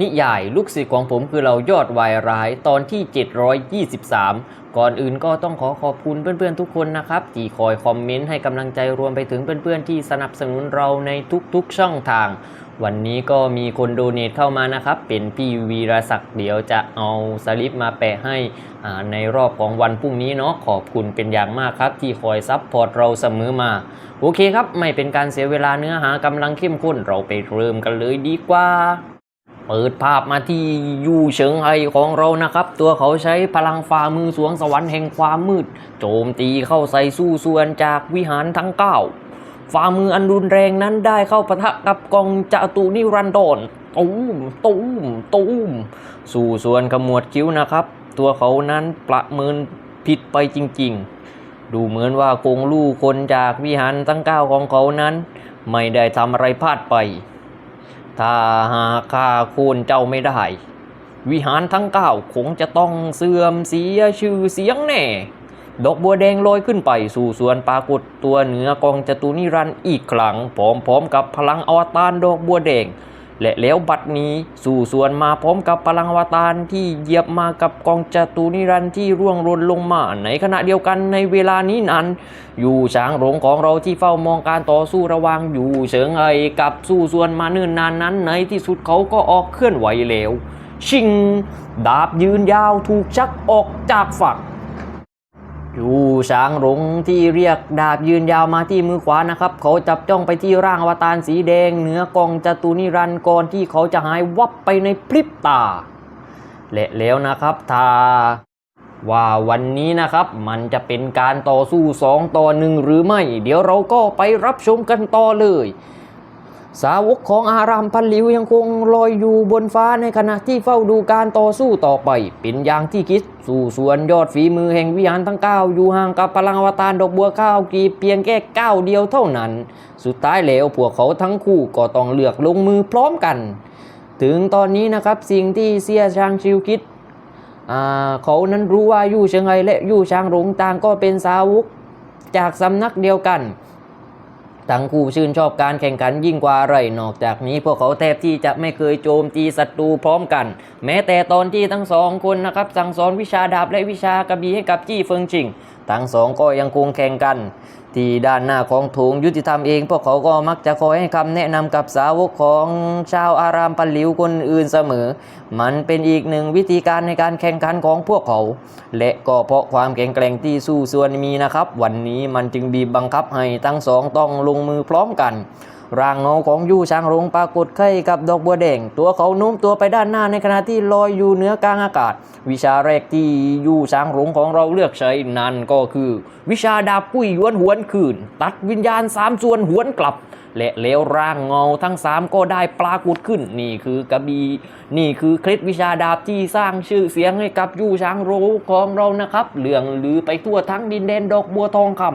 นิยายลูกศิษย์ของผมคือเรายอดวายร้ายตอนที่ 723 ก่อนอื่นก็ต้องขอขอบคุณเพื่อนๆทุกคนนะครับ ที่คอยคอมเมนต์ให้กำลังใจรวมไปถึงเพื่อนๆที่สนับสนุนเราในทุกๆช่องทาง วันนี้ก็มีคนโดเนทเข้ามานะครับ เป็นพี่วีรศักดิ์เดี๋ยวจะเอาสลิปมาแปะให้ในรอบของวันพรุ่งนี้เนาะขอบคุณเป็นอย่างมากครับ ที่คอยซัพพอร์ตเราเสมอมา โอเคครับ ไม่เป็นการเสียเวลาเนื้อหากำลังเข้มข้นเราไปเริ่มกันเลยดีกว่า เปิดภาพมาที่ยูเฉิงไฮของเรานะครับ ตัวเขาใช้พลังฝ่ามือสวงสวรรค์แห่งความมืด โจมตีเข้าใส่สู้ส่วนจากวิหารทั้งเก้าฝ่ามืออันรุนแรงนั้นได้เข้าปะทะกับกองจตุนิรันดรตูมตูมตูมสู่ส่วนขมวดคิ้วนะครับ ตัวเขานั้นประเมินผิดไปจริงๆ ดูเหมือนว่าคงลู่คนจากวิหารทั้งเก้าของเขานั้น ไม่ได้ทำอะไรพลาดไป ถ้าหากข้าโค่นเจ้าไม่ได้ วิหารทั้งเก้าคงจะต้องเสื่อมเสียชื่อเสียงแน่ ดอกบัวแดงลอยขึ้นไปสู่สวนปรากฏตัวเหนือกองจตุนิรันต์อีกครั้งพร้อมๆกับพลังอวตารดอกบัวแดง และแล้วบัดนี้สู่สวนมาพร้อมกับพลังอวตารที่เหยียบมากับกองจตุนิรันดร์ที่ร่วงหล่นลงมา ในขณะเดียวกันในเวลานี้นั้น อยู่ช้างหลงของเราที่เฝ้ามองการต่อสู้ระว่างอยู่เฉิงไอกับสู้ส่วนมาเนิ่นนานนั้นในที่สุดเขาก็ออกเคลื่อนไหวแล้ว ชิง ดาบยืนยาวถูกชักออกจากฝัก อยู่ช้างหลงที่เรียกดาบยืนยาวมาที่มือขวานะครับ เขาจับจ้องไปที่ร่างอวตารสีแดง เหนือกองจตุนิรันดร์ที่เขาจะหายวับไปในพริบตา และแล้วนะครับถ้าว่าวันนี้นะครับมันจะเป็นการต่อสู้สองต่อหนึ่งหรือไม่ เดี๋ยวเราก็ไปรับชมกันต่อเลย สาวกของอารามพันหลิวยังคงลอยอยู่บนฟ้าในขณะที่เฝ้าดูการต่อสู้ต่อไป เป็นอย่างที่คิด สู่ส่วนยอดฝีมือแห่งวิหารทั้งเก้าอยู่ห่างกับพลังอวตารดอกบัวข้าวกีเพียงแค่ก้าวเดียวเท่านั้น สุดท้ายแล้วพวกเขาทั้งคู่ก็ต้องเลือกลงมือพร้อมกัน ถึงตอนนี้นะครับสิ่งที่เซียชางชิวคิดเขานั้นรู้ว่ายู่เชิงไฮและยู่ช้างหลงต่างก็เป็นสาวกจากสำนักเดียวกัน ทั้งคู่ชื่นชอบการแข่งขันยิ่งกว่าอะไรนอกจากนี้พวกเขาแทบที่จะไม่เคยโจมตีศัตรูพร้อมกัน แม้แต่ตอนที่ทั้งสองคนนะครับสั่งสอนวิชาดาบและวิชากระบี่ให้กับจี้เฟิงชิง ทั้งสองก็ยังคงแข่งกัน ที่ด้านหน้าของโถงยุติธรรมเอง พวกเขาก็มักจะคอยให้คำแนะนำกับสาวกของชาวอารามปันหลิวคนอื่นเสมอ มันเป็นอีกหนึ่งวิธีการในการแข่งขันของพวกเขา และก็เพราะความแข็งแกร่งที่สู้ส่วนมีนะครับ วันนี้มันจึงบีบบังคับให้ทั้งสองต้องลงมือพร้อมกัน ร่างเงาของยู่ช้างรงปรากฏไข่กับดอกบัวแดง ตัวเขาโน้มตัวไปด้านหน้าในขณะที่ลอยอยู่เหนือกลางอากาศ วิชาแรกที่ยู่ช้างรงของเราเลือกใช้นั่นก็คือ วิชาดาบกุ้ยหวนหวนคืน ตัดวิญญาณสามส่วนหวนกลับ และแล้วร่างเงาทั้งสามก็ได้ปรากฏขึ้น นี่คือกระบีนี่คือเคล็ดวิชาดาบที่สร้างชื่อเสียงให้กับยู่ช้างรงของเรานะครับเรื่องลือไปทั่วทั้งดินแดนดอกบัวทองคำ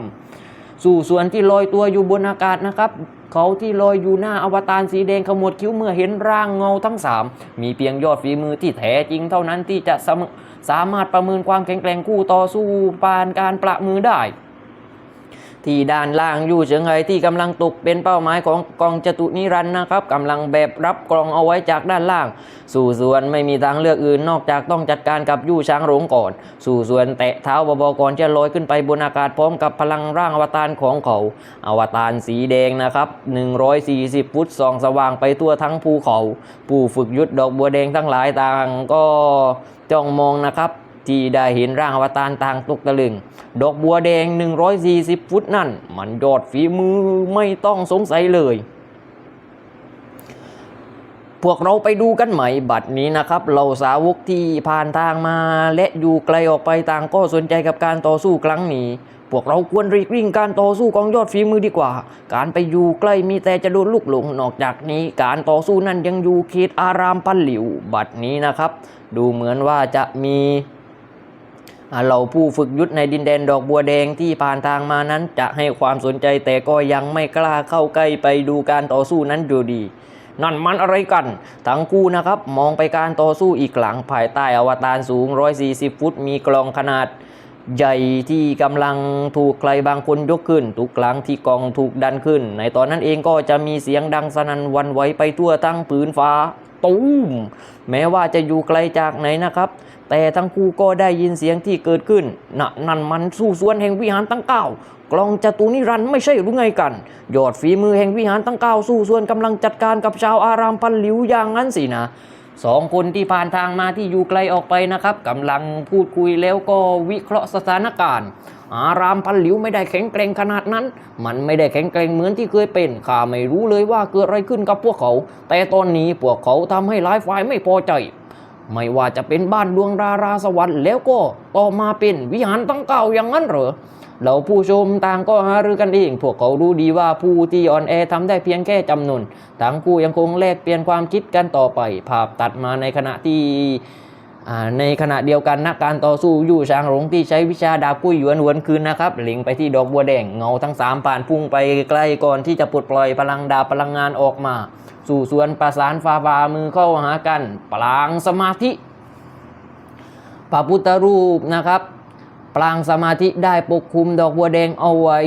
สู่ส่วนที่ลอยตัวอยู่บนอากาศนะครับเขาที่ลอยอยู่หน้าอวตารสีแดงขมวดคิ้วเมื่อเห็นร่างเงาทั้งสามมีเพียงยอดฝีมือที่แท้จริงเท่านั้นที่จะสามสามารถประเมินความแข็งแกร่งคู่ต่อสู้ปานการประมือได้ ที่ด้านล่างยู่เฉิงไฮที่กำลังตกเป็นเป้าหมายของกองจตุนิรันดร์นะครับกำลังแบบรับกรองเอาไว้จากด้านล่าง สู่ส่วนไม่มีทางเลือกอื่นนอกจากต้องจัดการกับยู่ช้างหลงก่อน สู่ส่วนแตะเท้าบาๆก่อนจะลอยขึ้นไปบนอากาศพร้อมกับพลังร่างอวตารของเขา อวตารสีแดงนะครับ 140 ฟุตส่องสว่างไปทั่วทั้งภูเขา ผู้ฝึกยุทธดอกบัวแดงทั้งหลายต่างก็จ้องมองนะครับ ที่ได้เห็นร่างอวตารต่างตกตะลึง ดอกบัวแดง 140 ฟุตนั่น มันยอดฝีมือไม่ต้องสงสัยเลย พวกเราไปดูกันไหมบัดนี้นะครับเราสาวกที่ผ่านทางมาและอยู่ไกลออกไปต่างก็สนใจกับการต่อสู้ครั้งนี้พวกเราควรรีบวิ่งการต่อสู้ของยอดฝีมือดีกว่า การไปอยู่ใกล้มีแต่จะโดนลูกหลง นอกจากนี้การต่อสู้นั้นยังอยู่เขตอารามปันหลิว บัดนี้นะครับ ดูเหมือนว่าจะมี เหล่าผู้ฝึกยุทธในดินแดนดอกบัวแดงที่ผ่านทางมานั้นจะให้ความสนใจแต่ก็ยังไม่กล้าเข้าใกล้ไปดูการต่อสู้นั้นอยู่ดี นั่นมันอะไรกัน ทั้งคู่นะครับ มองไปการต่อสู้อีกหลังภายใต้อวตารสูง 140 ฟุต มีกลองขนาดใหญ่ที่กำลังถูกใครบางคนยกขึ้น ทุกครั้งที่กองถูกดันขึ้น ในตอนนั้นเองก็จะมีเสียงดังสนั่นวันไหวไปทั่วทั้งผืนฟ้า ตูมแม้ว่าจะอยู่ไกลจากไหนนะครับ แต่ทั้งคู่ก็ได้ยินเสียงที่เกิดขึ้นนะนั่นมันสู้สวนแห่งวิหารตั้งเก้ากลองจตุนิรันต์ไม่ใช่หรือไงกัน ยอดฝีมือแห่งวิหารตั้งเก้าสู้ส่วนกำลังจัดการกับชาวอารามพันหลิวอย่างนั้นสินะสองคนที่ผ่านทางมาที่อยู่ไกลออกไปนะครับกำลังพูดคุยแล้วก็วิเคราะห์สถานการณ์ อารามพันหลิวไม่ได้แข็งแกร่งขนาดนั้น มันไม่ได้แข็งแกร่งเหมือนที่เคยเป็นข้าไม่รู้เลยว่าเกิดอะไรขึ้นกับพวกเขา แต่ตอนนี้พวกเขาทำให้หลายฝ่ายไม่พอใจ ไม่ว่าจะเป็นบ้านดวงดาราสวรรค์แล้วก็ต่อมาเป็นวิหารตั้งเก่าอย่างนั้นเหรอเราผู้ชมต่างก็หารือกันเอง พวกเขารู้ดีว่าผู้ที่อ่อนแอทำได้เพียงแค่จำนวนทั้งคู่ยังคงแลกเปลี่ยนความคิดกันต่อไป ภาพตัดมาในขณะที่ ในขณะเดียวกันนักการต่อสู้ยู่ช้างหลงที่ใช้วิชาดาบกุ้ยหยวนหวนคืนนะครับเล็งไปที่ดอกบัวแดงเงาทั้งสามผ่านพุ่งไปใกล้ก่อนที่จะปลดปล่อยพลังดาบพลังงานออกมา สู่ส่วนประสานฟ้าฟามือเข้าหากันปลางสมาธิพระพุทธรูปนะครับปลางสมาธิได้ปกคลุมดอกบัวแดงเอาไว้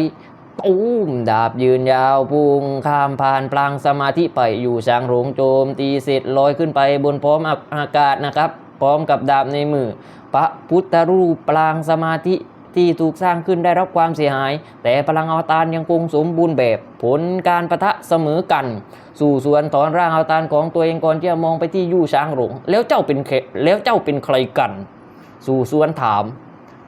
ตูมดาบยืนยาวพุ่งข้ามผ่านปลางสมาธิไปอยู่ช้างโรงโจมตีเสร็จลอยขึ้นไปบนพร้อมอากาศนะครับ ร้อมกับดาบในมือพระพุทธรูปปลางสมาธิที่ถูกสร้างขึ้นได้รับความเสียหาย แต่พลังอวตารยังคงสมบูรณ์แบบ ผลการประทะเสมอกัน สู่ส่วนถอนร่างอวตารของตัวเองก่อนที่จะมองไปที่ยู่ช้างหลงแล้วเจ้าเป็นแล้วเจ้าเป็นใครกัน สู่สวนถาม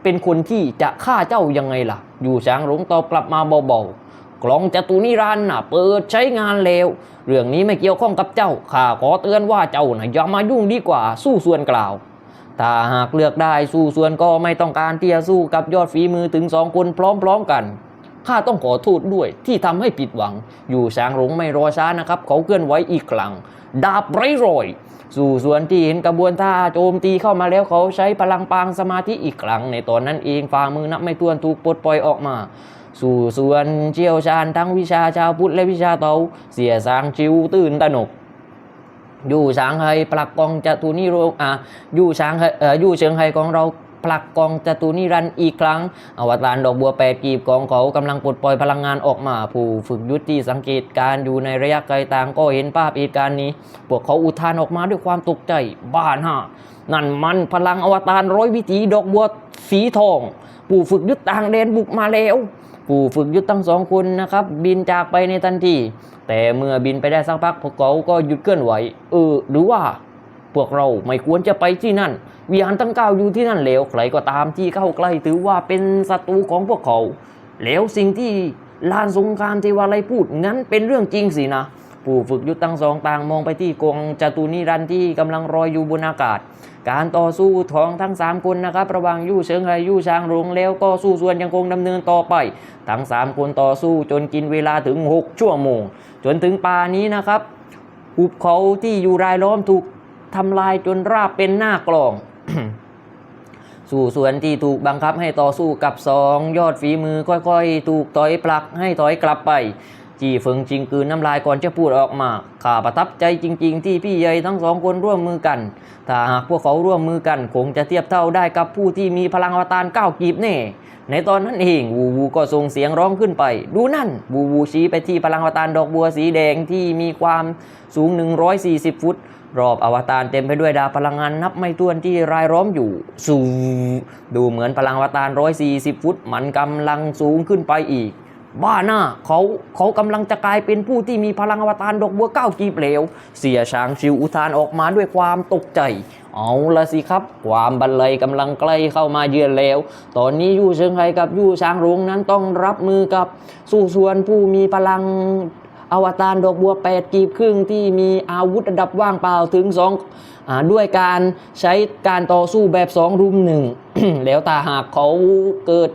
เป็นคนที่จะฆ่าเจ้ายังไงล่ะ อยู่ช้างหลงตอบกลับมาเบาๆ กลองจตุนิรันดร์น่ะ เปิดใช้งานแล้ว เรื่องนี้ไม่เกี่ยวข้องกับเจ้า ข้าขอเตือนว่าเจ้าน่ะอย่ามายุ่งดีกว่าสู้ส่วนกล่าว ถ้าหากเลือกได้สู้ส่วนก็ไม่ต้องการที่จะสู้กับยอดฝีมือถึงสองคนพร้อมๆกันข้าต้องขอโทษด้วยที่ทำให้ผิดหวัง อยู่ช้างหลงไม่รอช้านะครับ เขาเคลื่อนไหวอีกครั้งดาบไร้รอย สู่ส่วนที่เห็นกระบวนท่าโจมตีเข้ามาแล้วเขาใช้พลังปางสมาธิอีกครั้งในตอนนั้นเองฝ่ามือนับไม่ถ้วนถูกปลดปล่อยออกมา สู่ส่วนเชี่ยวชาญทั้งวิชาชาวพุทธและวิชาเตาเสียสางชิวตื่นตระหนกอยู่ช้างไฮปลักกองจตุนิโรอะอยู่ช้างไฮเอ่อยู่เชิงไฮของเราผลักกองจตุนิรันอีกครั้ง อวตารดอกบัวแปดกีบของเขากำลังปลดปล่อยพลังงานออกมา ผู้ฝึกยุทธที่สังเกตการอยู่ในระยะไกลต่างก็เห็นภาพเหตุการณ์นี้ พวกเขาอุทานออกมาด้วยความตกใจ บ้านฮะนั่นมันพลังอวตารร้อยวิถีดอกบัวสีทอง ผู้ฝึกยุทธต่างแดนบุกมาแล้ว ผู้ฝึกยุทธทั้งสองคนนะครับ บินจากไปในทันที แต่เมื่อบินไปได้สักพักพวกเขาก็หยุดเคลื่อนไหว เออ หรือว่า พวกเราไม่ควรจะไปที่นั่น วิหารตั้งเก้าอยู่ที่นั่นแล้วใครก็ตามที่เข้าใกล้ถือว่าเป็นศัตรูของพวกเขา แล้วสิ่งที่ลานสงครามเทวาลัยพูดงั้นเป็นเรื่องจริงสินะ ผู้ฝึกยุทธทั้งสองต่างมองไปที่กองจตุนิรันที่กำลังรอยอยู่บนอากาศ การต่อสู้ของทั้ง 3 คนนะครับ ระหว่างยู่เชิงไฮยู่ช้างหลงแล้วก็สู้ส่วนยังคงดำเนินต่อไป ทั้ง 3 คนต่อสู้จนกินเวลาถึง 6 ชั่วโมง จนถึงป่านี้นะครับหุบเขาที่อยู่รายล้อมถูกทำลายจนราบเป็นหน้ากลอง สู่ส่วนที่ถูกบังคับให้ต่อสู้กับสองยอดฝีมือค่อยๆ ถูกต่อยผลักให้ถอยกลับไป จีเฟิงจิงกืนน้ำลายก่อนจะพูดออกมาข้าประทับใจจริง ๆ ที่พี่ใหญ่ทั้งสองคนร่วมมือกัน ถ้าหากพวกเขาร่วมมือกันคงจะเทียบเท่าได้กับผู้ที่มีพลังอวตารก้าวกีบแน่ในตอนนั้นเองวูวูก็ส่งเสียงร้องขึ้นไป ดูนั่นวูวูชี้ไปที่พลังอวตารดอกบัวสีแดงที่มีความสูง 140 ฟุต รอบอวตารเต็มไปด้วยดาวพลังงานนับไม่ถ้วนที่รายล้อมอยู่ สูดูเหมือนพลังอวตาร140 ฟุต มันกำลังสูงขึ้นไปอีก บ้าหน้าเขาเขากำลังจะกลายเป็นผู้ที่มีพลังอวตารดอกบัวเก้ากีบเหลว เสียช้างชิวอุทานออกมาด้วยความตกใจ เอาละสิครับ ความบันเลยกำลังใกล้เข้ามาเยือนแล้ว ตอนนี้ยู่เชิงไฮกับยู่ช้างหลงนั้นต้องรับมือกับสู้ส่วนผู้มีพลังอวตารดอกบัวแปดกีบครึ่งที่มีอาวุธระดับว่างเปล่าถึงสองอด้วยการใช้การต่อสู้แบบสองรุมหนึ่งแล้วถ้าหากเขาเกิด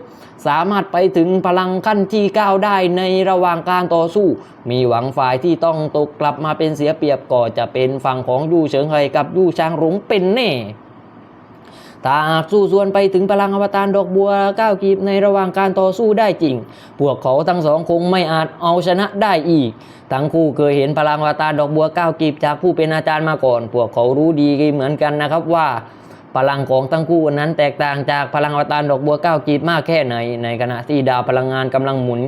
สามารถไปถึงพลังขั้นที่ 9 ได้ในระหว่างการต่อสู้ มีหวังฝ่ายที่ต้องตกกลับมาเป็นเสียเปรียบก็จะเป็นฝั่งของยู่เฉิงไฮกับยู่ชางหลงเป็นแน่ถ้าหากสู้ส่วนไปถึงพลังอวตารดอกบัวก้าวกีบในระหว่างการต่อสู้ได้จริง พวกเขาทั้งสองคงไม่อาจเอาชนะได้อีก ทั้งคู่เคยเห็นพลังอวตารดอกบัวก้าวกีบจากผู้เป็นอาจารย์มาก่อน พวกเขารู้ดีเหมือนกันนะครับว่า พลังของทั้งคู่นั้นแตกต่างจากพลังอวตารดอกบัวก้าวกีบมากแค่ไหน ในขณะที่ดาวพลังงานกำลังหมุน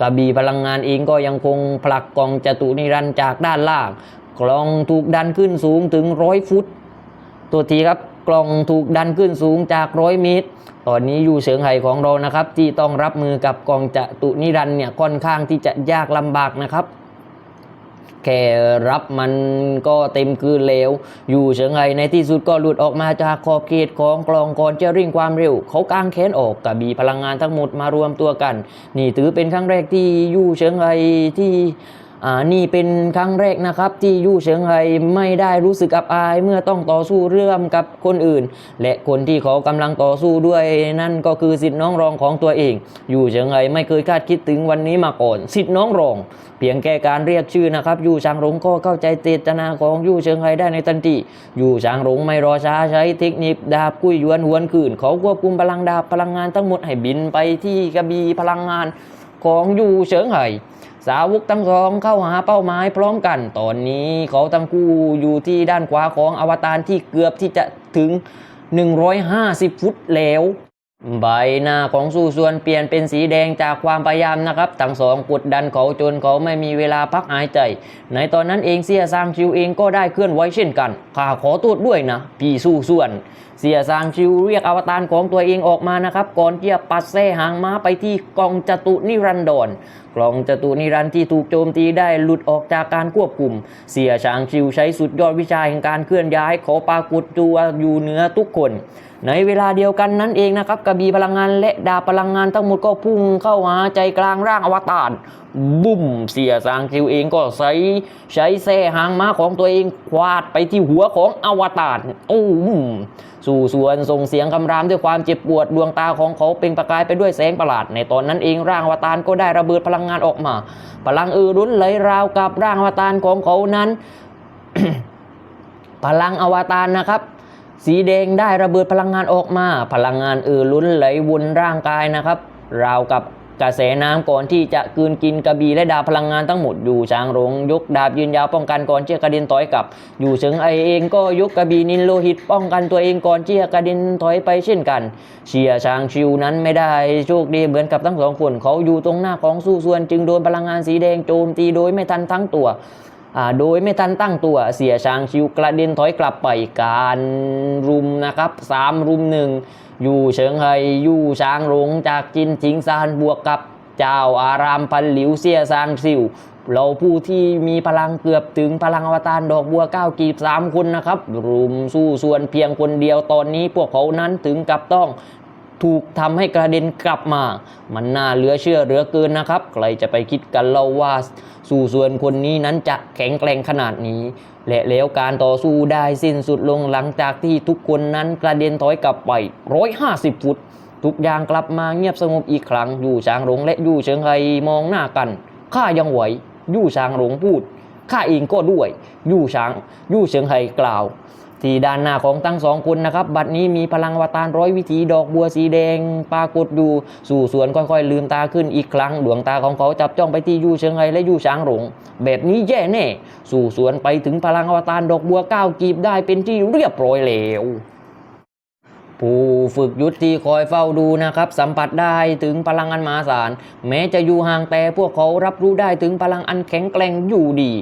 กระบี่พลังงานเองก็ยังคงผลักกองจตุนิรันดร์จากด้านล่างกล่องถูกดันขึ้นสูงถึงร้อยฟุต ตัวทีครับกล่องถูกดันขึ้นสูงจากร้อยเมตร ตอนนี้อยู่เฉิงไห่ของเรานะครับ ที่ต้องรับมือกับกองจตุนิรันเนี่ยค่อนข้างที่จะยากลำบากนะครับ แค่รับมันก็เต็มคืนแล้ว อยู่เฉิงไงในที่สุดก็หลุดออกมาจากขอบเขตของกลองก่อนจะริ่งความเร็ว เขากางแขนออกกับบีพลังงานทั้งหมดมารวมตัวกัน นี่ถือเป็นครั้งแรกที่ยู่เฉิงไงที่ อ่านี่เป็นครั้งแรกนะครับที่ยู่เฉิงไห่ไม่ได้รู้สึกอับอายเมื่อต้องต่อสู้เรื่องกับคนอื่น และคนที่เขากำลังต่อสู้ด้วยนั่นก็คือสิทธิ์น้องรองของตัวเอง ยู่เฉิงไห่ไม่เคยคาดคิดถึงวันนี้มาก่อน สิทธิ์น้องรอง เพียงแค่การเรียกชื่อนะครับ ยู่ชางหลงก็เข้าใจเจตนาของยู่เฉิงไห่ได้ในทันทียู่ชางหลงไม่รอช้าใช้เทคนิคดาบกุ้ยหยวนหวนคืนเขาควบคุมพลังดาบพลังงานทั้งหมดให้บินไปที่กระบี่พลังงานของยู่เฉิงไห่ สาวกทั้งสองเข้าหาเป้าหมายพร้อมกัน ตอนนี้เขาทั้งคู่อยู่ที่ด้านขวาของอวตารที่เกือบที่จะถึง 150 ฟุตแล้ว ใบหน้าของสู้ส่วนเปลี่ยนเป็นสีแดงจากความพยายามนะครับทั้งสองกดดันเขาจนเขาไม่มีเวลาพักหายใจ ในตอนนั้นเองเสียซางชิวเองก็ได้เคลื่อนไหวเช่นกันข้าขอโทษด้วยนะ พี่สู้ส่วน เสียซางชิวเรียกอวตารของตัวเองออกมานะครับ ก่อนที่จะปัดแส้หางม้าไปที่กองจตุนิรันดรกลองจตุนิรันที่ถูกโจมตีได้หลุดออกจากการควบคุม เสียชางชิวใช้สุดยอดวิชาแห่งการเคลื่อนย้ายเขาปรากฏตัวอยู่เหนือทุกคน ในเวลาเดียวกันนั้นเองนะครับกระบี่พลังงานและดาพลังงานทั้งหมดก็พุ่งเข้าหาใจกลางร่างอวตารบุ้มเสียสางคิวเองก็ใช้ใช้แส้หางม้าของตัวเองควาดไปที่หัวของอวตารโอ้มสู่ส่วนส่งเสียงคำรามด้วยความเจ็บปวดดวงตาของเขาเป็นประกายไปด้วยแสงประหลาด ในตอนนั้นเองร่างอวตารก็ได้ระเบิดพลังงานออกมา พลังเออรุนไหลราวกับร่างอวตารของเขานั้น พลังอวตารนะครับ สีแดงได้ระเบิดพลังงานออกมา พลังงานเอ่อล้นไหลวนร่างกายนะครับ ราวกับกระแสน้ำก่อนที่จะกืนกินกระบี่และดาบพลังงานทั้งหมดอยู่ช้างหลงยกดาบยืนยาวป้องกันก่อนที่จะกระเด็นถอยกลับ อยู่เฉิงไอเองก็ยกกระบี่นินโลหิตป้องกันตัวเองก่อนที่จะกระเด็นถอยไปเช่นกัน เชียช้างชิวนั้นไม่ได้โชคดีเหมือนกับทั้งสองคนเขาอยู่ตรงหน้าของสู้ส่วนจึงโดนพลังงานสีแดงโจมตีโดยไม่ทันทั้งตัว โดยไม่ทันตั้งตัวเสียช้างชิวกระเด็นถอยกลับไปการรุมนะครับสามรุมหนึ่งอยู่เฉิงไฮยู่ช้างหลงจากจินทิงซานบวกกับเจ้าอารามพันหลิวเสียซางซิวเราผู้ที่มีพลังเกือบถึงพลังอวตารดอกบัวเก้ากีบสามคนนะครับ รุมสู้ส่วนเพียงคนเดียวตอนนี้พวกเขานั้นถึงกับต้อง ถูกทำให้กระเด็นกลับมา มันน่าเหลือเชื่อเหลือเกินนะครับ ใครจะไปคิดกันเล่าว่าสู่ส่วนคนนี้นั้นจะแข็งแกร่งขนาดนี้ และแล้วการต่อสู้ได้สิ้นสุดลงหลังจากที่ทุกคนนั้นกระเด็นถอยกลับไป 150 ฟุต ทุกอย่างกลับมาเงียบสงบอีกครั้ง ยู่ช้างหลงและยู่เฉิงไฮมองหน้ากัน ข้ายังไหว ยู่ช้างหลงพูด ข้าเองก็ด้วย ยู่ช้าง ยู่เฉิงไฮกล่าว ที่ด้านหน้าของทั้งสองคนนะครับ บัดนี้มีพลังอวตารร้อยวิถีดอกบัวสีแดงปรากฏอยู่สู่สวนค่อยๆ ลืมตาขึ้นอีกครั้ง ดวงตาของเขาจับจ้องไปที่ยู่เชิงไฮและยู่ช้างหลง แบบนี้แย่แน่ สู่สวนไปถึงพลังอวตารดอกบัวก้าวกีบได้เป็นที่เรียบร้อยแล้วผู้ฝึกยุทธที่คอยเฝ้าดูนะครับ สัมผัสได้ถึงพลังอันมหาศาล แม้จะอยู่ห่างแต่พวกเขารับรู้ได้ถึงพลังอันแข็งแกร่งอยู่ดี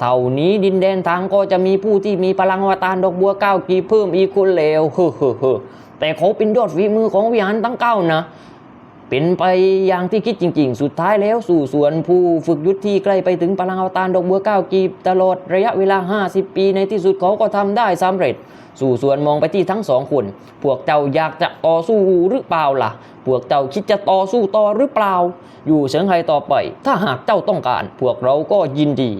เท่านี้ดินแดนทางก็จะมีผู้ที่มีพลังวตารดอกบัวเก้ากีเพิ่มอีกคนแล้วเฮ้อเฮ้อเฮ้อแต่เขาเป็นยอดฝีมือของวิหารทั้งเก้านะเป็นไปอย่างที่คิดจริง ๆ สุดท้ายแล้วสู่สวนผู้ฝึกยุทธที่ใกล้ไปถึงพลังอวตารดอกบัวเก้ากีบตลอดระยะเวลา 50 ปีในที่สุดเขาก็ทำได้สำเร็จ สู่สวนมองไปที่ทั้งสองคน พวกเจ้าอยากจะต่อสู้หรือเปล่าล่ะ พวกเจ้าคิดจะต่อสู้ต่อหรือเปล่า อยู่เฉิงไฮต่อไป ถ้าหากเจ้าต้องการ พวกเราก็ยินดี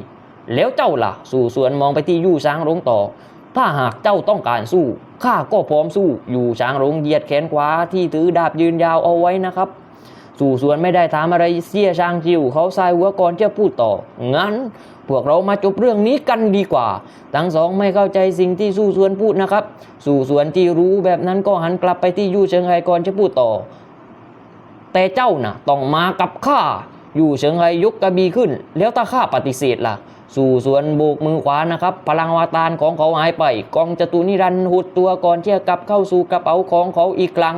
แล้วเจ้าล่ะ สู่สวนมองไปที่ยู่ช้างหลงต่อ ถ้าหากเจ้าต้องการสู้ข้าก็พร้อมสู้อยู่ช้างหลงเหยียดแขนขวาที่ถือดาบยืนยาวเอาไว้นะครับ สู่สวนไม่ได้ถามอะไรเสียช้างคิวเขาสายหัวก่อนจะพูดต่อ งั้นพวกเรามาจบเรื่องนี้กันดีกว่า ทั้งสองไม่เข้าใจสิ่งที่สู่สวนพูดนะครับ สู่สวนที่รู้แบบนั้นก็หันกลับไปที่ยู่เชิงไฮก่อนจะพูดต่อ แต่เจ้าน่ะต้องมากับข้า อยู่เฉิงไฮยกกระบี่ขึ้น แล้วถ้าข้าปฏิเสธล่ะ สู่สวนโบกมือขวานะครับ พลังวาตานของเขาหายไป กองจตุนิรันห์หุดตัวก่อนที่จะกลับเข้าสู่กระเป๋าของเขาอีกครั้ง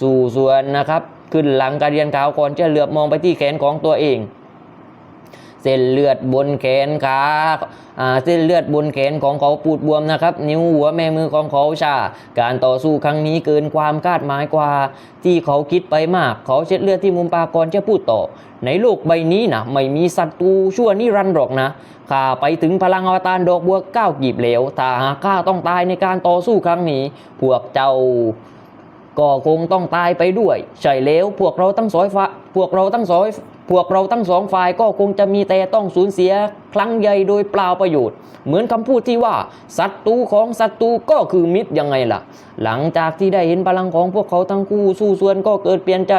สู่สวนนะครับ ขึ้นหลังกระเรียนขาวก่อนจะเหลือบมองไปที่แขนของตัวเอง เส้นเลือดบนแขนขาเส้นเลือดบนแขนของเขาปูดบวมนะครับ นิ้วหัวแม่มือของเขาชา การต่อสู้ครั้งนี้เกินความคาดหมายกว่า ที่เขาคิดไปมาก เขาเช็ดเลือดที่มุมปากก่อนจะพูดต่อ ในโลกใบนี้นะไม่มีศัตรูชั่วนิรันดร์หรอกนะข้าไปถึงพลังอวตารดอกบัวเก้ากีบเหลวถ้าหากข้าต้องตายในการต่อสู้ครั้งนี้ พวกเจ้าก็คงต้องตายไปด้วย ใช่แล้วพวกเราทั้งสองฝ่าพวกเราทั้งสอง พวกเราทั้งสองฝ่ายก็คงจะมีแต่ต้องสูญเสียครั้งใหญ่โดยเปล่าประโยชน์ เหมือนคำพูดที่ว่าศัตรูของศัตรูก็คือมิตรยังไงล่ะ หลังจากที่ได้เห็นพลังของพวกเขาทั้งคู่สู้ส่วนก็เกิดเปลี่ยนใจ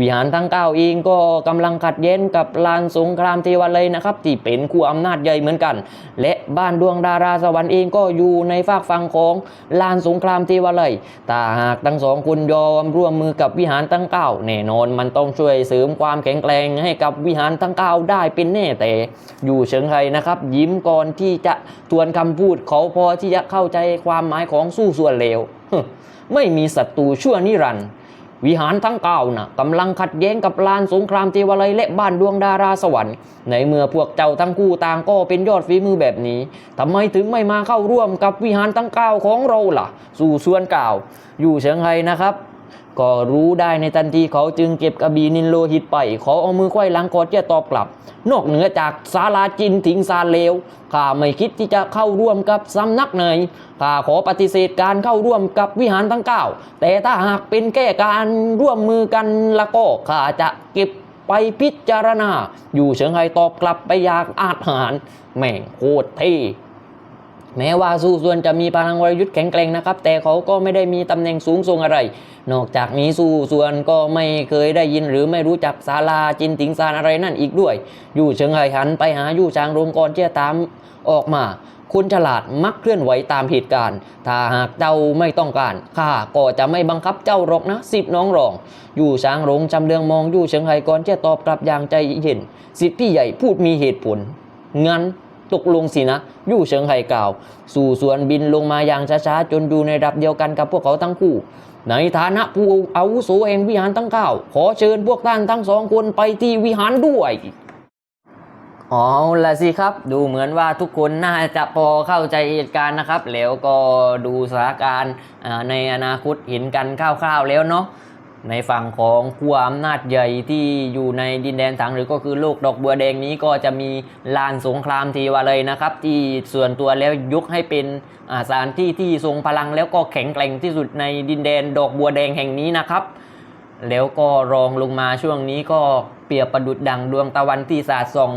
วิหารทั้งเก้าเองก็กำลังขัดแย้งกับลานสงครามเทวเลยนะครับที่เป็นคู่อำนาจใหญ่เหมือนกัน และบ้านดวงดาราสวรรค์เองก็อยู่ในฝากฝั่งของลานสงครามเทวเลยถ้าหากทั้งสองคนยอมร่วมมือกับวิหารทั้งเก้าแน่นอนมันต้องช่วยเสริมความแข็งแกร่งให้กับวิหารทั้งเก้าได้เป็นแน่แต่ อยู่เฉิงไคนะครับ ยิ้มก่อนที่จะทวนคำพูดเขาพอที่จะเข้าใจความหมายของสู้ส่วนเลวไม่มีศัตรูชั่วนิรันดร์วิหารทั้งเก้านะกำลังขัดแย้งกับลานสงครามเทวาลัยและบ้านดวงดาราสวรรค์ ในเมื่อพวกเจ้าทั้งคู่ต่างก็เป็นยอดฝีมือแบบนี้ทำไมถึงไม่มาเข้าร่วมกับวิหารทั้งเก้าของเราล่ะ สู่ส่วนเก่าอยู่เฉิงไคนะครับ ก็รู้ได้ในทันทีเขาจึงเก็บกระบี่นินโลหิตไป เขาเอามือไขว้หลังกอนจะตอบกลับ นอกเหนือจากศาลาจินถิงซาเลวข้าไม่คิดที่จะเข้าร่วมกับสำนักไหนข้าขอปฏิเสธการเข้าร่วมกับวิหารทั้งเก้าแต่ถ้าหากเป็นแค่การร่วมมือกันละก็ข้าจะเก็บไปพิจารณา อยู่เฉิงไฮตอบกลับไปอยางอาหาร แม่งโคตรเท่ แม้ว่าสู้ส่วนจะมีพลังวรยุทธ์แข็งแกร่งนะครับ แต่เขาก็ไม่ได้มีตำแหน่งสูงส่งอะไร นอกจากนี้สู้ส่วนก็ไม่เคยได้ยินหรือไม่รู้จักศาลาจินติงซานอะไรนั่นอีกด้วย อยู่เชิงไห่หันไปหายู่จางรงก่อนที่จะตามออกมาคุณฉลาดมักเคลื่อนไหวตามเหตุการณ์ ถ้าหากเจ้าไม่ต้องการข้าก็จะไม่บังคับเจ้าหรอกนะสิทธิ์น้องรอง อยู่ช้างรงจำเรืองมองอยู่เชิงไห่ก่อนจะตอบกลับอย่างใจเย็น สิทธิพี่ใหญ่พูดมีเหตุผล งั้น ตกลงสินะ ยู่เฉิงไห่กล่าว สู่สวนบินลงมาอย่างช้าๆ จนอยู่ในระดับเดียวกันกับพวกเขาทั้งคู่ ในฐานะผู้อาวุโสแห่งวิหารทั้งเก้าขอเชิญพวกท่านทั้งสองคนไปที่วิหารด้วยเอาละสิครับ ดูเหมือนว่าทุกคนน่าจะพอเข้าใจเหตุการณ์นะครับ แล้วก็ดูสถานการณ์ในอนาคตเห็นกันคร่าวๆแล้วเนาะ ในฝั่งของขั้วอำนาจใหญ่ที่อยู่ในดินแดนถังหรือก็คือโลกดอกบัวแดงนี้ก็จะมีลานสงครามเทวาเลยนะครับ ที่ส่วนตัวแล้วยกให้เป็นสถานที่ที่ทรงพลังแล้วก็แข็งแกร่งที่สุดในดินแดนดอกบัวแดงแห่งนี้นะครับ แล้วก็รองลงมาช่วงนี้ก็เปรียบประดุดดังดวงตะวันที่สาดส่อง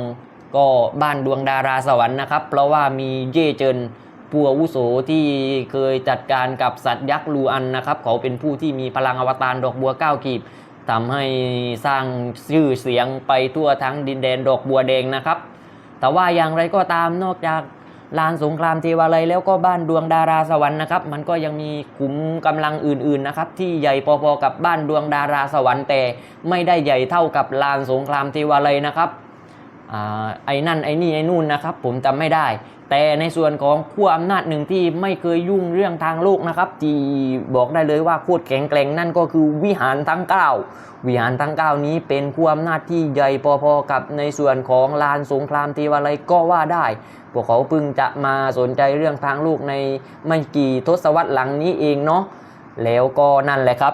ก็บ้านดวงดาราสวรรค์นะครับ เพราะว่ามีเย่เจิน ผู้อาวุโสที่เคยจัดการกับสัตว์ยักษ์ลูอันนะครับเขาเป็นผู้ที่มีพลังอวตารดอกบัวเก้ากีบทำให้สร้างชื่อเสียงไปทั่วทั้งดินแดนดอกบัวแดงนะครับ แต่ว่าอย่างไรก็ตามนอกจากลานสงครามเทวาลัยแล้วก็บ้านดวงดาราสวรรค์นะครับ มันก็ยังมีขุมกำลังอื่นๆนะครับ ที่ใหญ่พอๆกับบ้านดวงดาราสวรรค์แต่ไม่ได้ใหญ่เท่ากับลานสงครามเทวาลัยนะครับ ไอ้นั่นไอ้นี่ไอ้นู่นนะครับ ผมจำไม่ได้ แต่ในส่วนของขั้วอำนาจหนึ่งที่ไม่เคยยุ่งเรื่องทางโลกนะครับที่บอกได้เลยว่าโคตรแข็งแกร่งนั่นก็คือวิหารทั้ง 9 วิหารทั้ง 9 นี้เป็นขั้วอำนาจที่ใหญ่พอๆกับในส่วนของลานสงครามเทวาลัยก็ว่าได้ พวกเขาเพิ่งจะมาสนใจเรื่องทางโลกในไม่กี่ทศวรรษหลังนี้เองเนาะแล้วก็นั่นแหละครับ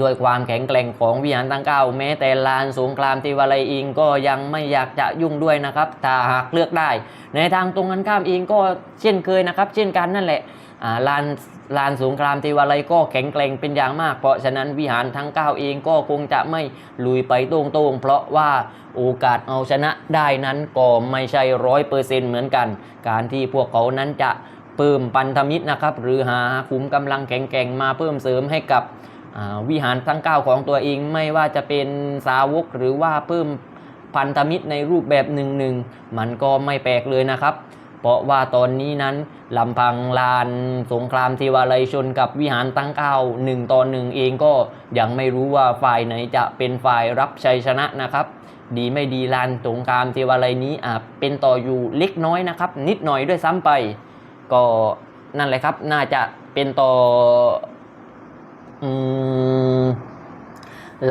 ด้วยความแข็งแกร่งของวิหารทั้งเก้าแม้แต่ลานสงครามเทวาลัยเองก็ยังไม่อยากจะยุ่งด้วยนะครับถ้าหากเลือกได้ ในทางตรงกันข้ามเองก็เช่นเคยนะครับเช่นกันนั่นแหละลานลานสงครามเทวาลัยก็แข็งแกร่งเป็นอย่างมาก เพราะฉะนั้นวิหารทั้ง 9 เองก็คงจะไม่ลุยไปตรงๆ เพราะว่าโอกาสเอาชนะได้นั้นก็ไม่ใช่ร้อยเปอร์เซ็นต์เหมือนกัน การที่พวกเขานั้นจะเพิ่มปันธมิตรนะครับ หรือหาขุมกำลังแข็งแกร่งมาเพิ่มเสริมให้กับ วิหารทั้ง 9 ของตัวเองไม่ว่าจะเป็นสาวกหรือว่าเพิ่มพันธมิตรในรูปแบบหนึ่งหนึ่งมันก็ไม่แปลกเลยนะครับ เพราะว่าตอนนี้นั้นลำพังลานสงครามเทวาลัยชนกับวิหารตั้งเก้าหนึ่งต่อหนึ่งเองก็ยังไม่รู้ว่าฝ่ายไหนจะเป็นฝ่ายรับชัยชนะนะครับ ดีไม่ดีลานสงครามเทวาลัยนี้อาจเป็นต่ออยู่เล็กน้อยนะครับ นิดหน่อยด้วยซ้ำไป ก็นั่นแหละครับน่าจะเป็นต่อ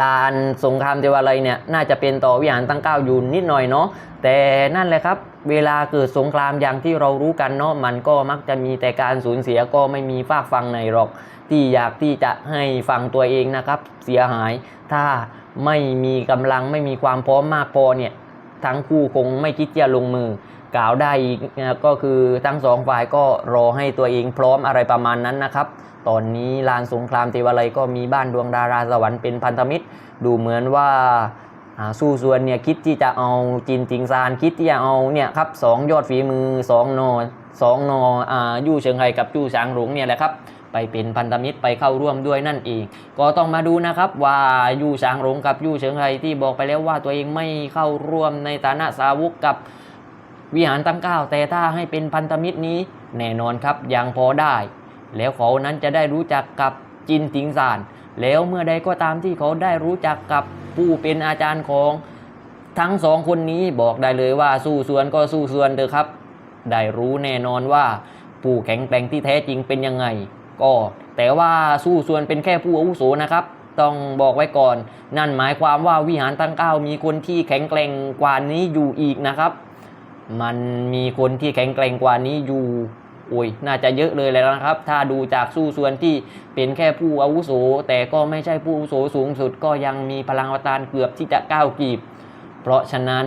ลานสงครามเทวาลัยเนี่ยน่าจะเป็นต่อวิหารตั้งเก้าอยู่นิดหน่อยเนาะแต่นั่นแหละครับ เวลาเกิดสงครามอย่างที่เรารู้กันเนาะมันก็มักจะมีแต่การสูญเสียก็ไม่มีฝากฟังไหนหรอก ที่อยากที่จะให้ฝั่งตัวเองนะครับ เสียหาย ถ้าไม่มีกำลังไม่มีความพร้อมมากพอเนี่ยทั้งคู่คงไม่คิดจะลงมือ กล่าวได้อีกก็คือทั้งสองฝ่ายก็รอให้ตัวเองพร้อมอะไรประมาณนั้นนะครับ ตอนนี้ลานสงครามเทวาลัยก็มีบ้านดวงดาราสวรรค์เป็นพันธมิตร ดูเหมือนว่าสู้ส่วนเนี่ยคิดที่จะเอาจินติงซานคิดที่จะเอาเนี่ยครับสองยอดฝีมือสองนอสองนออ่ายู่เชิงไห่กับจู้ช้างหลงเนี่ยแหละครับไปเป็นพันธมิตรไปเข้าร่วมด้วยนั่นเอง ก็ต้องมาดูนะครับว่ายู่ช้างหลงกับยู่เฉิงไห่ที่บอกไปแล้วว่าตัวเองไม่เข้าร่วมในฐานะสาวกกับ วิหารตั้งเก้าแต่ถ้าให้เป็นพันธมิตรนี้ แน่นอนครับยังพอได้ แล้วเขานั้นจะได้รู้จักกับจินติงซานแล้วเมื่อใดก็ตามที่เขาได้รู้จักกับผู้เป็นอาจารย์ของทั้งสองคนนี้บอกได้เลยว่าสู้ส่วนก็สู้ส่วนเถอะครับ ได้รู้แน่นอนว่าผู้แข็งแกร่งที่แท้จริงเป็นยังไง ก็แต่ว่าสู้ส่วนเป็นแค่ผู้อาวุโสนะครับ ต้องบอกไว้ก่อน นั่นหมายความว่าวิหารตั้งเก้ามีคนที่แข็งแกร่งกว่านี้อยู่อีกนะครับ มันมีคนที่แข็งแกร่งกว่านี้อยู่โอ้ยน่าจะเยอะเลยแล้วนะครับ ถ้าดูจากสู้ส่วนที่เป็นแค่ผู้อาวุโส แต่ก็ไม่ใช่ผู้อาวุโสสูงสุด ก็ยังมีพลังวตารเกือบที่จะก้าวกีบ เพราะฉะนั้น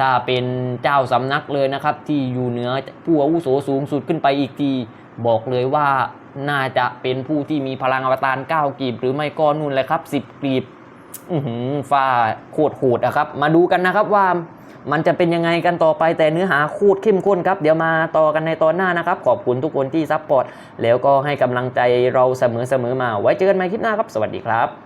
ถ้าเป็นเจ้าสำนักเลยนะครับ ที่อยู่เหนือผู้อาวุโสสูงสุดขึ้นไปอีกทีบอกเลยว่าน่าจะเป็นผู้ที่มีพลังอวตาร9กีบ หรือไม่ก็นู่นเลยครับ 10กีบฟ้าโคตรโหดอะครับ มาดูกันนะครับว่า มันจะเป็นยังไงกันต่อไปแต่เนื้อหาคูดเข้มข้นครับเดี๋ยวมาต่อกันในตอนหน้านะครับ ขอบคุณทุกคนที่ซัพพอร์ตแล้วก็ให้กำลังใจเราเสมอๆมา ไว้เจอกันใหม่คลิปหน้าครับ สวัสดีครับ